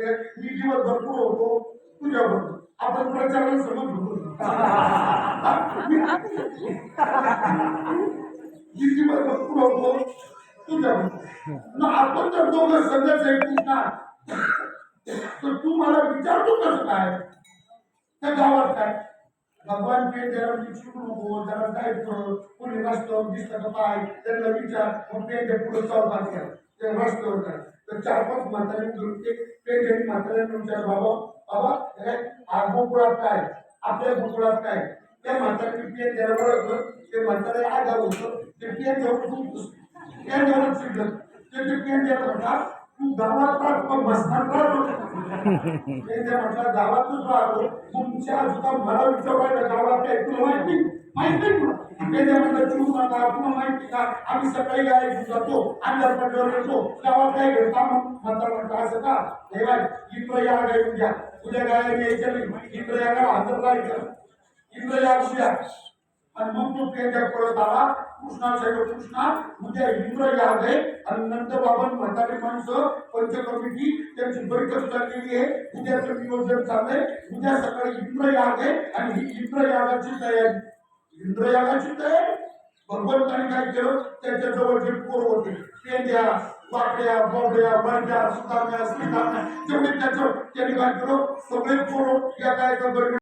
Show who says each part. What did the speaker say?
Speaker 1: मी दिवस भरपूर होतो तुझ्याबरोबर आपण प्रचाराला समज होतो. मी दिवस भरपूर होतो तुझ्या मग आपण तर दोघं संघच ऐकून ना तर तू मला विचारतो कसं काय? त्या गावात काय? भगवान के त्याला शिकू नको त्याला काय कोणी रस्त्यावर दिसतं का पाय त्यांना विचार मग ते पुढे चौकात घ्या ते रस्त्यावर काय तर चार पाच म्हातारे घेऊन ते पेंटे म्हाताऱ्यांना विचार बाबा बाबा हे काय आ गोकुळात काय? आपल्या गोकुळात काय? त्या म्हाताऱ्यांनी पेन द्यायला ओळखलं ते म्हातारे आधार होतं. ते पेन जवळ खूप पेन जवळ चिडलं ते ते पेन द्यायला म्हणतात तू गावात राहत पण बसनात राहतो ते त्या म्हटलं गावातच राहतो. तुमच्या सुद्धा मला विचारायला गावात काय तुला माहिती? माहिती? नाही तुला माहिती का आम्ही सकाळी काय जातो अंधार पडल्यावर येतो गावात काय घडता मग म्हणता म्हणता असं का हे इंद्र या काय उद्या उद्या काय यायचं नाही इंद्र या काय हजर राहायचं इंद्र या उद्या आणि मग तो पेंड्या पळत आला कृष्णाच्या कृष्णा उद्या इंद्र याग आहे आणि नंतर बाबा म्हातारी माणसं पंच कमिटी त्यांची बैठक चाललेली आहे उद्याचं नियोजन चाललंय उद्या सकाळी इंद्र याग आहे आणि ही इंद्र यागाची तयारी इंद्र यागाची तयारी. भगवंतांनी काय केलं? त्यांच्या जवळ जे पोर होते. पेंड्या वाकड्या बोबड्या बंड्या सुधारण्या श्रीधारण्या तेवढे त्याचं त्यांनी काय केलं? सगळे पोर या काय